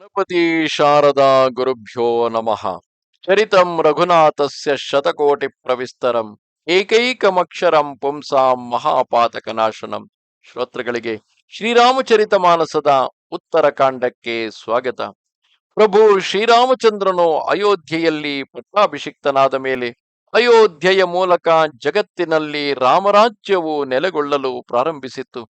ಗಣಪತಿ ಶಾರದಾ ಗುರುಭ್ಯೋ ನಮಃ. ಚರಿತಂ ರಘುನಾಥಸ್ಯ ಶತಕೋಟಿ ಪ್ರವಿಸ್ತರಂ. ಏಕೈಕಮಕ್ಷರಂ ಪುಂಸಾಂ ಮಹಾಪಾತಕನಾಶನಂ. ಶ್ರೋತೃಗಳಿಗೆ ಶ್ರೀರಾಮಚರಿತ ಮಾನಸದ ಉತ್ತರ ಕಾಂಡಕ್ಕೆ ಸ್ವಾಗತ. ಪ್ರಭು ಶ್ರೀರಾಮಚಂದ್ರನು ಅಯೋಧ್ಯೆಯಲ್ಲಿ ಪಟ್ಟಾಭಿಷಿಕ್ತನಾದ ಮೇಲೆ ಅಯೋಧ್ಯೆಯ ಮೂಲಕ ಜಗತ್ತಿನಲ್ಲಿ ರಾಮರಾಜ್ಯವು ನೆಲೆಗೊಳ್ಳಲು ಪ್ರಾರಂಭಿಸಿತ್ತು.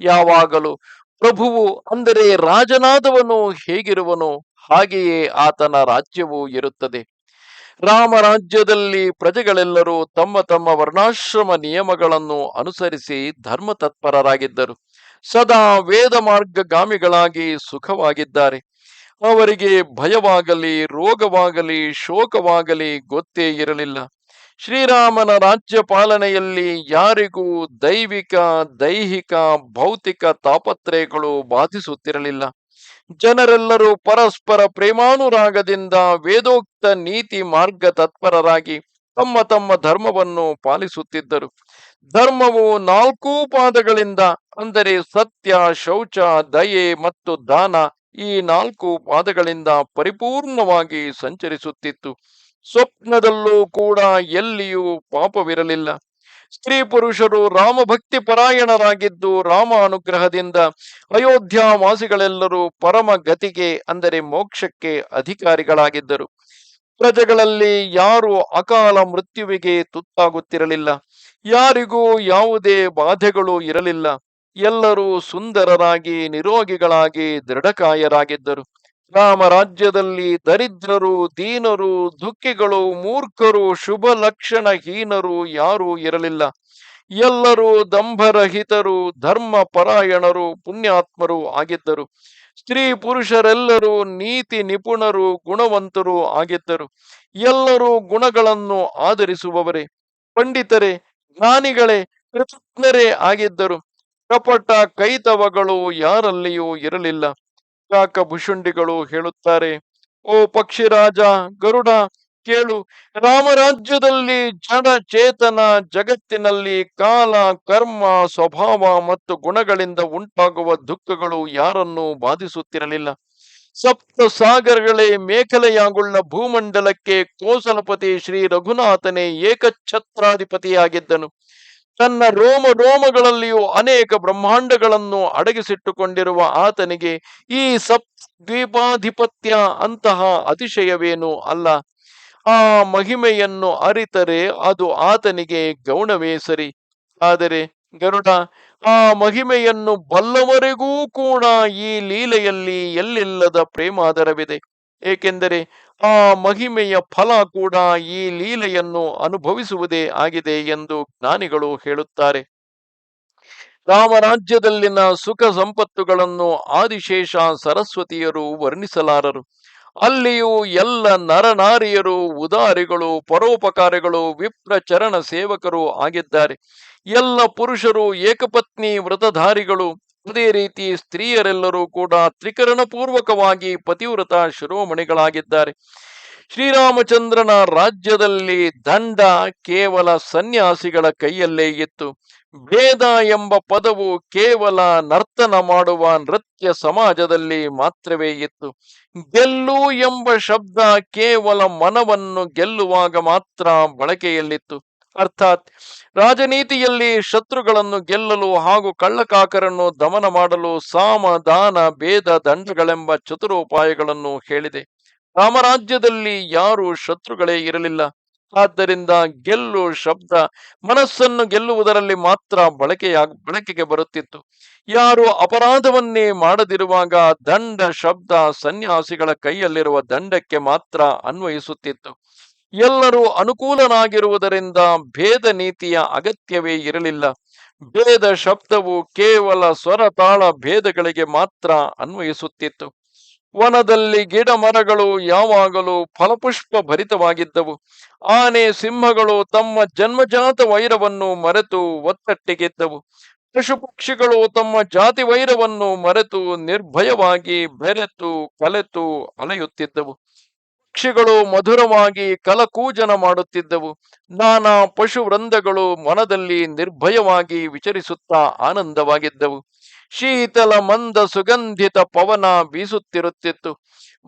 ಯಾವಾಗಲೂ ಪ್ರಭುವು ಅಂದರೆ ರಾಜನಾದವನು ಹೇಗಿರುವನು? ಹಾಗೆಯೇ ಆತನ ರಾಜ್ಯವು ಇರುತ್ತದೆ. ರಾಮರಾಜ್ಯದಲ್ಲಿ ಪ್ರಜೆಗಳೆಲ್ಲರೂ ತಮ್ಮ ತಮ್ಮ ವರ್ಣಾಶ್ರಮ ನಿಯಮಗಳನ್ನು ಅನುಸರಿಸಿ ಧರ್ಮ ತತ್ಪರರಾಗಿದ್ದರು ಸದಾ ವೇದ ಮಾರ್ಗಗಾಮಿಗಳಾಗಿ ಸುಖವಾಗಿದ್ದಾರೆ. ಅವರಿಗೆ ಭಯವಾಗಲಿ, ರೋಗವಾಗಲಿ, ಶೋಕವಾಗಲಿ ಗೊತ್ತೇ ಇರಲಿಲ್ಲ. ಶ್ರೀರಾಮನ ರಾಜ್ಯ ಪಾಲನೆಯಲ್ಲಿ ಯಾರಿಗೂ ದೈವಿಕ, ದೈಹಿಕ, ಭೌತಿಕ ತಾಪತ್ರಯಗಳು ಬಾಧಿಸುತ್ತಿರಲಿಲ್ಲ. ಜನರೆಲ್ಲರೂ ಪರಸ್ಪರ ಪ್ರೇಮಾನುರಾಗದಿಂದ ವೇದೋಕ್ತ ನೀತಿ ಮಾರ್ಗ ತತ್ಪರರಾಗಿ ತಮ್ಮ ತಮ್ಮ ಧರ್ಮವನ್ನು ಪಾಲಿಸುತ್ತಿದ್ದರು. ಧರ್ಮವು ನಾಲ್ಕೂ ಪಾದಗಳಿಂದ ಅಂದರೆ ಸತ್ಯ, ಶೌಚ, ದಯೆ ಮತ್ತು ದಾನ ಈ ನಾಲ್ಕು ಪಾದಗಳಿಂದ ಪರಿಪೂರ್ಣವಾಗಿ ಸಂಚರಿಸುತ್ತಿತ್ತು. ಸ್ವಪ್ನದಲ್ಲೂ ಕೂಡ ಎಲ್ಲಿಯೂ ಪಾಪವಿರಲಿಲ್ಲ. ಸ್ತ್ರೀ ಪುರುಷರು ರಾಮಭಕ್ತಿ ಪರಾಯಣರಾಗಿದ್ದು ರಾಮ ಅನುಗ್ರಹದಿಂದ ಅಯೋಧ್ಯ ವಾಸಿಗಳೆಲ್ಲರೂ ಪರಮ ಗತಿಗೆ, ಅಂದರೆ ಮೋಕ್ಷಕ್ಕೆ ಅಧಿಕಾರಿಗಳಾಗಿದ್ದರು. ಪ್ರಜೆಗಳಲ್ಲಿ ಯಾರು ಅಕಾಲ ಮೃತ್ಯುವಿಗೆ ತುತ್ತಾಗುತ್ತಿರಲಿಲ್ಲ. ಯಾರಿಗೂ ಯಾವುದೇ ಬಾಧೆಗಳು ಇರಲಿಲ್ಲ. ಎಲ್ಲರೂ ಸುಂದರರಾಗಿ, ನಿರೋಗಿಗಳಾಗಿ, ದೃಢಕಾಯರಾಗಿದ್ದರು. ರಾಮ ರಾಜ್ಯದಲ್ಲಿ ದರಿದ್ರರು, ದೀನರು, ದುಃಖಿಗಳು, ಮೂರ್ಖರು, ಶುಭ ಲಕ್ಷಣಹೀನರು ಯಾರೂ ಇರಲಿಲ್ಲ. ಎಲ್ಲರೂ ದಂಭರಹಿತರು ಧರ್ಮ ಪರಾಯಣರು ಪುಣ್ಯಾತ್ಮರು ಆಗಿದ್ದರು. ಸ್ತ್ರೀ ಪುರುಷರೆಲ್ಲರೂ ನೀತಿ ನಿಪುಣರು, ಗುಣವಂತರು ಆಗಿದ್ದರು. ಎಲ್ಲರೂ ಗುಣಗಳನ್ನು ಆಧರಿಸುವವರೇ. ಪಂಡಿತರೇ, ಜ್ಞಾನಿಗಳೇ, ಕೃತಜ್ಞರೇ ಆಗಿದ್ದರು. ಕಪಟ ಕೈತವಗಳು ಯಾರಲ್ಲಿಯೂ ಇರಲಿಲ್ಲ. ಕಾಕಭುಷುಂಡಿಗಳು ಹೇಳುತ್ತಾರೆ, ಓ ಪಕ್ಷಿರಾಜ ಗರುಡ, ಕೇಳು, ರಾಮರಾಜ್ಯದಲ್ಲಿ ಜನ ಚೇತನ ಜಗತ್ತಿನಲ್ಲಿ ಕಾಲ, ಕರ್ಮ, ಸ್ವಭಾವ ಮತ್ತು ಗುಣಗಳಿಂದ ಉಂಟಾಗುವ ದುಃಖಗಳು ಯಾರನ್ನೂ ಬಾಧಿಸುತ್ತಿರಲಿಲ್ಲ. ಸಪ್ತ ಸಾಗರಗಳೇ ಮೇಖಲೆಯಾಗುಳ್ಳ ಭೂಮಂಡಲಕ್ಕೆ ಕೋಸಲಪತಿ ಶ್ರೀ ರಘುನಾಥನೇ ಏಕಛತ್ರಾಧಿಪತಿಯಾಗಿದ್ದನು. ತನ್ನ ರೋಮ ರೋಮಗಳಲ್ಲಿಯೂ ಅನೇಕ ಬ್ರಹ್ಮಾಂಡಗಳನ್ನು ಅಡಗಿಸಿಟ್ಟುಕೊಂಡಿರುವ ಆತನಿಗೆ ಈ ಸಪ್ ದ್ವೀಪಾಧಿಪತ್ಯ ಅಂತಹ ಅತಿಶಯವೇನೂ ಅಲ್ಲ. ಆ ಮಹಿಮೆಯನ್ನು ಅರಿತರೆ ಅದು ಆತನಿಗೆ ಗೌಣವೇ ಸರಿ. ಆದರೆ ಗರುಡ, ಆ ಮಹಿಮೆಯನ್ನು ಬಲ್ಲವರೆಗೂ ಕೂಡ ಈ ಲೀಲೆಯಲ್ಲಿ ಎಲ್ಲಿಲ್ಲದ ಪ್ರೇಮಾದರವಿದೆ. ಏಕೆಂದರೆ ಆ ಮಹಿಮೆಯ ಫಲ ಕೂಡ ಈ ಲೀಲೆಯನ್ನು ಅನುಭವಿಸುವುದೇ ಆಗಿದೆ ಎಂದು ಜ್ಞಾನಿಗಳು ಹೇಳುತ್ತಾರೆ. ರಾಮರಾಜ್ಯದಲ್ಲಿನ ಸುಖ ಸಂಪತ್ತುಗಳನ್ನು ಆದಿಶೇಷ ಸರಸ್ವತಿಯರು ವರ್ಣಿಸಲಾರರು. ಅಲ್ಲಿಯೂ ಎಲ್ಲ ನರನಾರಿಯರು, ಉದಾರಿಗಳು, ಪರೋಪಕಾರಿಗಳು, ವಿಪ್ರ ಚರಣ ಸೇವಕರು ಆಗಿದ್ದಾರೆ. ಎಲ್ಲ ಪುರುಷರು ಏಕಪತ್ನಿ ವ್ರತಧಾರಿಗಳು. ಅದೇ ರೀತಿ ಸ್ತ್ರೀಯರೆಲ್ಲರೂ ಕೂಡ ತ್ರಿಕರಣ ಪೂರ್ವಕವಾಗಿ ಪತಿವ್ರತ ಶಿರೋಮಣಿಗಳಾಗಿದ್ದಾರೆ. ಶ್ರೀರಾಮಚಂದ್ರನ ರಾಜ್ಯದಲ್ಲಿ ದಂಡ ಕೇವಲ ಸನ್ಯಾಸಿಗಳ ಕೈಯಲ್ಲೇ ಇತ್ತು. ಭೇದ ಎಂಬ ಪದವು ಕೇವಲ ನರ್ತನ ಮಾಡುವ ನೃತ್ಯ ಸಮಾಜದಲ್ಲಿ ಮಾತ್ರವೇ ಇತ್ತು. ಗೆಲ್ಲು ಎಂಬ ಶಬ್ದ ಕೇವಲ ಮನವನ್ನು ಗೆಲ್ಲುವಾಗ ಮಾತ್ರ ಬಳಕೆಯಲ್ಲಿತ್ತು. ಅರ್ಥಾತ್ ರಾಜನೀತಿಯಲ್ಲಿ ಶತ್ರುಗಳನ್ನು ಗೆಲ್ಲಲು ಹಾಗೂ ಕಳ್ಳಕಾಕರನ್ನು ದಮನ ಮಾಡಲು ಸಾಮ, ದಾನ, ಭೇದ, ದಂಡಗಳೆಂಬ ಚತುರೋಪಾಯಗಳನ್ನು ಹೇಳಿದೆ. ರಾಮರಾಜ್ಯದಲ್ಲಿ ಯಾರು ಶತ್ರುಗಳೇ ಇರಲಿಲ್ಲ. ಆದ್ದರಿಂದ ಗೆಲ್ಲು ಶಬ್ದ ಮನಸ್ಸನ್ನು ಗೆಲ್ಲುವುದರಲ್ಲಿ ಮಾತ್ರ ಬಳಕೆಯಾಗ, ಬಳಕೆಗೆ ಬರುತ್ತಿತ್ತು. ಯಾರು ಅಪರಾಧವನ್ನೇ ಮಾಡದಿರುವಾಗ ದಂಡ, ಶಬ್ದ, ಸನ್ಯಾಸಿಗಳ ಕೈಯಲ್ಲಿರುವ ದಂಡಕ್ಕೆ ಮಾತ್ರ ಅನ್ವಯಿಸುತ್ತಿತ್ತು. ಎಲ್ಲರೂ ಅನುಕೂಲನಾಗಿರುವುದರಿಂದ ಭೇದ ನೀತಿಯ ಅಗತ್ಯವೇ ಇರಲಿಲ್ಲ. ಭೇದ ಶಬ್ದವು ಕೇವಲ ಸ್ವರತಾಳ ಭೇದಗಳಿಗೆ ಮಾತ್ರ ಅನ್ವಯಿಸುತ್ತಿತ್ತು. ವನದಲ್ಲಿ ಗಿಡ ಮರಗಳು ಯಾವಾಗಲೂ ಫಲಪುಷ್ಪ ಭರಿತವಾಗಿದ್ದವು ಆನೆ, ಸಿಂಹಗಳು ತಮ್ಮ ಜನ್ಮಜಾತ ವೈರವನ್ನು ಮರೆತು ಒತ್ತಟ್ಟಿಗೆದ್ದವು. ಪಶು ಪಕ್ಷಿಗಳು ತಮ್ಮ ಜಾತಿ ವೈರವನ್ನು ಮರೆತು ನಿರ್ಭಯವಾಗಿ ಬೆರೆತು ಕಲೆತು ಅಲೆಯುತ್ತಿದ್ದವು. ಪಕ್ಷಿಗಳು ಮಧುರವಾಗಿ ಕಲಕೂಜನ ಮಾಡುತ್ತಿದ್ದವು. ನಾನಾ ಪಶು ವೃಂದಗಳು ಮನದಲ್ಲಿ ನಿರ್ಭಯವಾಗಿ ವಿಚರಿಸುತ್ತಾ ಆನಂದವಾಗಿದ್ದವು. ಶೀತಲ ಮಂದ ಸುಗಂಧಿತ ಪವನ ಬೀಸುತ್ತಿರುತ್ತಿತ್ತು.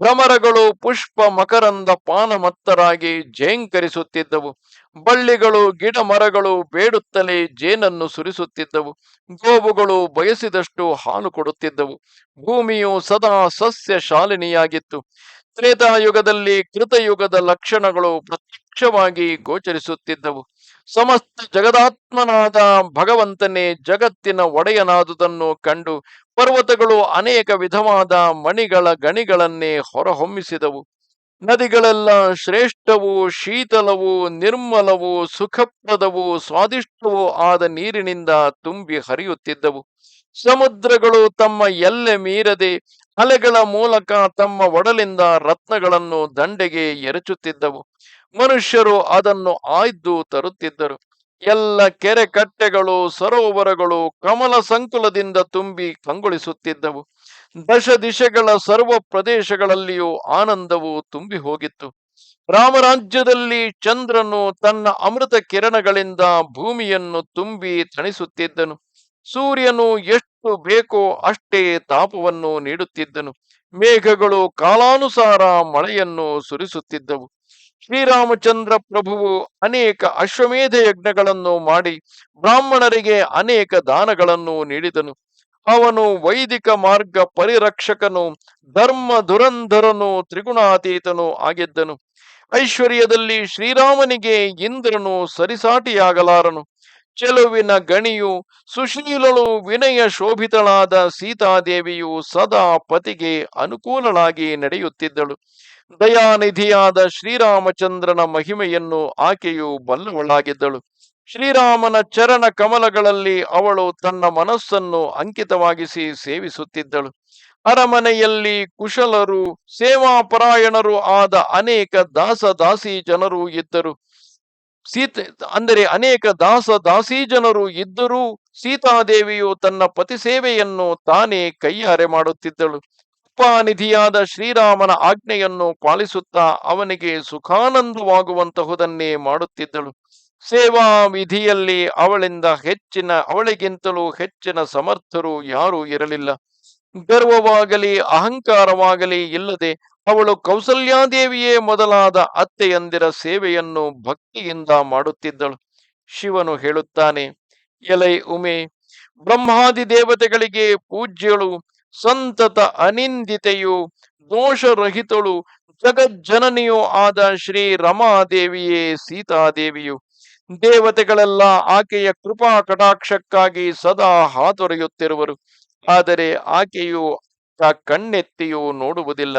ಭ್ರಮರಗಳು ಪುಷ್ಪ ಮಕರಂದ ಪಾನಮತ್ತರಾಗಿ ಜೇಂಕರಿಸುತ್ತಿದ್ದವು. ಬಳ್ಳಿಗಳು ಗಿಡ ಮರಗಳು ಬೇಡುತ್ತಲೇ ಜೇನನ್ನು ಸುರಿಸುತ್ತಿದ್ದವು. ಗೋವುಗಳು ಬಯಸಿದಷ್ಟು ಹಾಲು ಕೊಡುತ್ತಿದ್ದವು. ಭೂಮಿಯು ಸದಾ ಸಸ್ಯ ಶಾಲಿನಿಯಾಗಿತ್ತು ತ್ರೇತಾಯುಗದಲ್ಲಿ ಕೃತಯುಗದ ಲಕ್ಷಣಗಳು ಪ್ರತ್ಯಕ್ಷವಾಗಿ ಗೋಚರಿಸುತ್ತಿದ್ದವು. ಸಮಸ್ತ ಜಗದಾತ್ಮನಾದ ಭಗವಂತನೇ ಜಗತ್ತಿನ ಒಡೆಯನಾದುದನ್ನು ಕಂಡು ಪರ್ವತಗಳು ಅನೇಕ ವಿಧವಾದ ಮಣಿಗಳ ಗಣಿಗಳನ್ನೇ ಹೊರಹೊಮ್ಮಿಸಿದವು. ನದಿಗಳೆಲ್ಲ ಶ್ರೇಷ್ಠವು ಶೀತಲವು ನಿರ್ಮಲವು ಸುಖಪ್ರದವೂ ಸ್ವಾದಿಷ್ಟವೂ ಆದ ನೀರಿನಿಂದ ತುಂಬಿ ಹರಿಯುತ್ತಿದ್ದವು. ಸಮುದ್ರಗಳು ತಮ್ಮ ಎಲ್ಲೆ ಮೀರದೆ ಅಲೆಗಳ ಮೂಲಕ ತಮ್ಮ ಒಡಲಿಂದ ರತ್ನಗಳನ್ನು ದಂಡೆಗೆ ಎರಚುತ್ತಿದ್ದವು. ಮನುಷ್ಯರು ಅದನ್ನು ಆಯ್ದು ತರುತ್ತಿದ್ದರು. ಎಲ್ಲ ಕೆರೆ ಕಟ್ಟೆಗಳು, ಸರೋವರಗಳು ಕಮಲ ಸಂಕುಲದಿಂದ ತುಂಬಿ ಕಂಗೊಳಿಸುತ್ತಿದ್ದವು. ದಶ ದಿಶೆಗಳ ಸರ್ವ ಪ್ರದೇಶಗಳಲ್ಲಿಯೂ ಆನಂದವು ತುಂಬಿ ಹೋಗಿತ್ತು. ರಾಮರಾಜ್ಯದಲ್ಲಿ ಚಂದ್ರನು ತನ್ನ ಅಮೃತ ಕಿರಣಗಳಿಂದ ಭೂಮಿಯನ್ನು ತುಂಬಿ ತಣಿಸುತ್ತಿದ್ದನು. ಸೂರ್ಯನು ಎಷ್ಟು ಬೇಕೋ ಅಷ್ಟೇ ತಾಪವನ್ನು ನೀಡುತ್ತಿದ್ದನು. ಮೇಘಗಳು ಕಾಲಾನುಸಾರ ಮಳೆಯನ್ನು ಸುರಿಸುತ್ತಿದ್ದವು. ಶ್ರೀರಾಮಚಂದ್ರ ಪ್ರಭುವು ಅನೇಕ ಅಶ್ವಮೇಧ ಯಜ್ಞಗಳನ್ನು ಮಾಡಿ ಬ್ರಾಹ್ಮಣರಿಗೆ ಅನೇಕ ದಾನಗಳನ್ನು ನೀಡಿದನು. ಅವನು ವೈದಿಕ ಮಾರ್ಗ ಪರಿರಕ್ಷಕನು, ಧರ್ಮ ದುರಂಧರನು, ತ್ರಿಗುಣಾತೀತನು ಆಗಿದ್ದನು. ಐಶ್ವರ್ಯದಲ್ಲಿ ಶ್ರೀರಾಮನಿಗೆ ಇಂದ್ರನು ಸರಿಸಾಟಿಯಾಗಲಾರನು. ಚೆಲುವಿನ ಗಣಿಯು, ಸುಶೀಲಳು ವಿನಯ ಶೋಭಿತಳಾದ ಸೀತಾದೇವಿಯು ಸದಾ ಪತಿಗೆ ಅನುಕೂಲಳಾಗಿ ನಡೆಯುತ್ತಿದ್ದಳು. ದಯಾನಿಧಿಯಾದ ಶ್ರೀರಾಮಚಂದ್ರನ ಮಹಿಮೆಯನ್ನು ಆಕೆಯು ಬಲ್ಲವಳಾಗಿದ್ದಳು. ಶ್ರೀರಾಮನ ಚರಣ ಕಮಲಗಳಲ್ಲಿ ಅವಳು ತನ್ನ ಮನಸ್ಸನ್ನು ಅಂಕಿತವಾಗಿಸಿ ಸೇವಿಸುತ್ತಿದ್ದಳು. ಅರಮನೆಯಲ್ಲಿ ಕುಶಲರು, ಸೇವಾಪರಾಯಣರು ಆದ ಅನೇಕ ದಾಸ ದಾಸಿ ಜನರು ಇದ್ದರು. ಸೀತೆ ಅಂದರೆ ಅನೇಕ ದಾಸ ದಾಸಿ ಜನರು ಇದ್ದರೂ ಸೀತಾದೇವಿಯು ತನ್ನ ಪತಿ ಸೇವೆಯನ್ನು ತಾನೇ ಕೈಯಾರೆ ಮಾಡುತ್ತಿದ್ದಳು. ಉಪಾನಿಧಿಯಾದ ಶ್ರೀರಾಮನ ಆಜ್ಞೆಯನ್ನು ಪಾಲಿಸುತ್ತಾ ಅವನಿಗೆ ಸುಖಾನಂದವಾಗುವಂತಹುದನ್ನೇ ಮಾಡುತ್ತಿದ್ದಳು. ಸೇವಾ ವಿಧಿಯಲ್ಲಿ ಅವಳಿಂದ ಹೆಚ್ಚಿನ, ಅವಳಿಗಿಂತಲೂ ಹೆಚ್ಚಿನ ಸಮರ್ಥರು ಯಾರೂ ಇರಲಿಲ್ಲ. ಗರ್ವವಾಗಲಿ, ಅಹಂಕಾರವಾಗಲಿ ಇಲ್ಲದೆ ಅವಳು ಕೌಸಲ್ಯಾದೇವಿಯೇ ಮೊದಲಾದ ಅತ್ತೆಯಂದಿರ ಸೇವೆಯನ್ನು ಭಕ್ತಿಯಿಂದ ಮಾಡುತ್ತಿದ್ದಳು. ಶಿವನು ಹೇಳುತ್ತಾನೆ, ಎಲೈ ಉಮೆ, ಬ್ರಹ್ಮಾದಿ ದೇವತೆಗಳಿಗೆ ಪೂಜ್ಯಳು, ಸಂತತ ಅನಿಂದಿತೆಯು, ದೋಷರಹಿತಳು, ಜಗಜ್ಜನನಿಯೂ ಆದ ಶ್ರೀ ರಮಾದೇವಿಯೇ ಸೀತಾದೇವಿಯು. ದೇವತೆಗಳೆಲ್ಲ ಆಕೆಯ ಕೃಪಾ ಕಟಾಕ್ಷಕ್ಕಾಗಿ ಸದಾ ಹಾತೊರೆಯುತ್ತಿರುವರು. ಆದರೆ ಆಕೆಯು ಕಣ್ಣೆತ್ತಿಯೂ ನೋಡುವುದಿಲ್ಲ.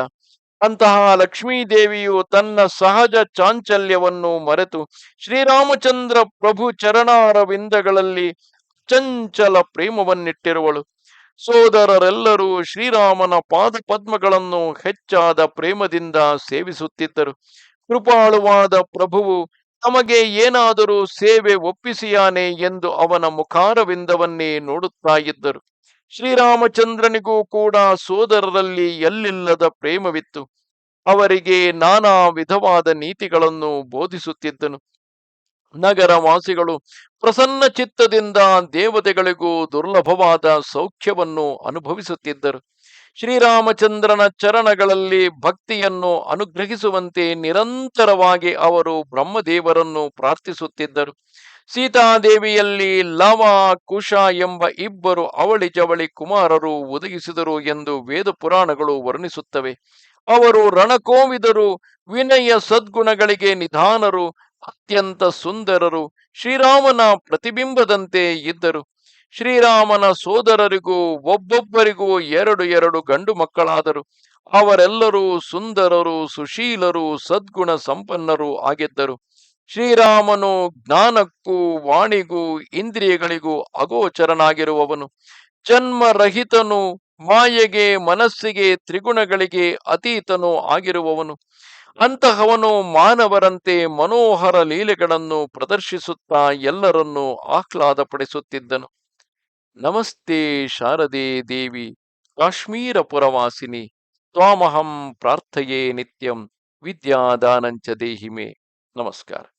ಅಂತಹ ಲಕ್ಷ್ಮೀದೇವಿಯು ತನ್ನ ಸಹಜ ಚಾಂಚಲ್ಯವನ್ನು ಮರೆತು ಶ್ರೀರಾಮಚಂದ್ರ ಪ್ರಭು ಚರಣಾರವಿಂದಗಳಲ್ಲಿ ಚಂಚಲ ಪ್ರೇಮವನ್ನಿಟ್ಟಿರುವಳು. ಸೋದರರೆಲ್ಲರೂ ಶ್ರೀರಾಮನ ಪಾದ ಪದ್ಮಗಳನ್ನು ಹೆಚ್ಚಾದ ಪ್ರೇಮದಿಂದ ಸೇವಿಸುತ್ತಿದ್ದರು. ಕೃಪಾಳುವಾದ ಪ್ರಭುವು, ತಮಗೆ ಏನಾದರೂ ಸೇವೆ ಒಪ್ಪಿಸಿಯಾನೆ ಎಂದು ಅವನ ಮುಖಾರವಿಂದವನ್ನೇ ನೋಡುತ್ತಾ ಇದ್ದರು ಶ್ರೀರಾಮಚಂದ್ರನಿಗೂ ಕೂಡ ಸೋದರರಲ್ಲಿ ಎಲ್ಲಿಲ್ಲದ ಪ್ರೇಮವಿತ್ತು. ಅವರಿಗೆ ನಾನಾ ವಿಧವಾದ ನೀತಿಗಳನ್ನು ಬೋಧಿಸುತ್ತಿದ್ದನು. ನಗರ ವಾಸಿಗಳು ಪ್ರಸನ್ನ ಚಿತ್ತದಿಂದ ದೇವತೆಗಳಿಗೂ ದುರ್ಲಭವಾದ ಸೌಖ್ಯವನ್ನು ಅನುಭವಿಸುತ್ತಿದ್ದರು. ಶ್ರೀರಾಮಚಂದ್ರನ ಚರಣಗಳಲ್ಲಿ ಭಕ್ತಿಯನ್ನು ಅನುಗ್ರಹಿಸುವಂತೆ ನಿರಂತರವಾಗಿ ಅವರು ಬ್ರಹ್ಮದೇವರನ್ನು ಪ್ರಾರ್ಥಿಸುತ್ತಿದ್ದರು. ಸೀತಾದೇವಿಯಲ್ಲಿ ಲವ, ಕುಶ ಎಂಬ ಇಬ್ಬರು ಅವಳಿ ಜವಳಿ ಕುಮಾರರು ಒದಗಿಸಿದರು ಎಂದು ವೇದ ಪುರಾಣಗಳು ವರ್ಣಿಸುತ್ತವೆ. ಅವರು ರಣಕೋವಿದರು, ವಿನಯ ಸದ್ಗುಣಗಳಿಗೆ ನಿಧಾನರು, ಅತ್ಯಂತ ಸುಂದರರು, ಶ್ರೀರಾಮನ ಪ್ರತಿಬಿಂಬದಂತೆ ಇದ್ದರು. ಶ್ರೀರಾಮನ ಸೋದರರಿಗೂ ಒಬ್ಬೊಬ್ಬರಿಗೂ ಎರಡು ಎರಡು ಗಂಡು ಮಕ್ಕಳಾದರು. ಅವರೆಲ್ಲರೂ ಸುಂದರರು, ಸುಶೀಲರು, ಸದ್ಗುಣ ಸಂಪನ್ನರು ಆಗಿದ್ದರು. ಶ್ರೀರಾಮನು ಜ್ಞಾನಕ್ಕೂ ವಾಣಿಗೂ ಇಂದ್ರಿಯಗಳಿಗೂ ಅಗೋಚರನಾಗಿರುವವನು. ಜನ್ಮರಹಿತನು ಮಾಯೆಗೆ ಮನಸ್ಸಿಗೆ ತ್ರಿಗುಣಗಳಿಗೆ ಅತೀತನು ಆಗಿರುವವನು. ಅಂತಹವನು ಮಾನವರಂತೆ ಮನೋಹರ ಲೀಲೆಗಳನ್ನು ಪ್ರದರ್ಶಿಸುತ್ತಾ ಎಲ್ಲರನ್ನೂ ಆಹ್ಲಾದಪಡಿಸುತ್ತಿದ್ದನು. ನಮಸ್ತೆ ಶಾರದೆ ದೇವಿ, ಕಾಶ್ಮೀರ ಪುರವಾಸಿನಿ, ತ್ವಾಮಹಂ ಪ್ರಾರ್ಥಯೇ ನಿತ್ಯಂ, ವಿದ್ಯಾದಾನಂಚ ದೇಹಿಮೆ. ನಮಸ್ಕಾರ.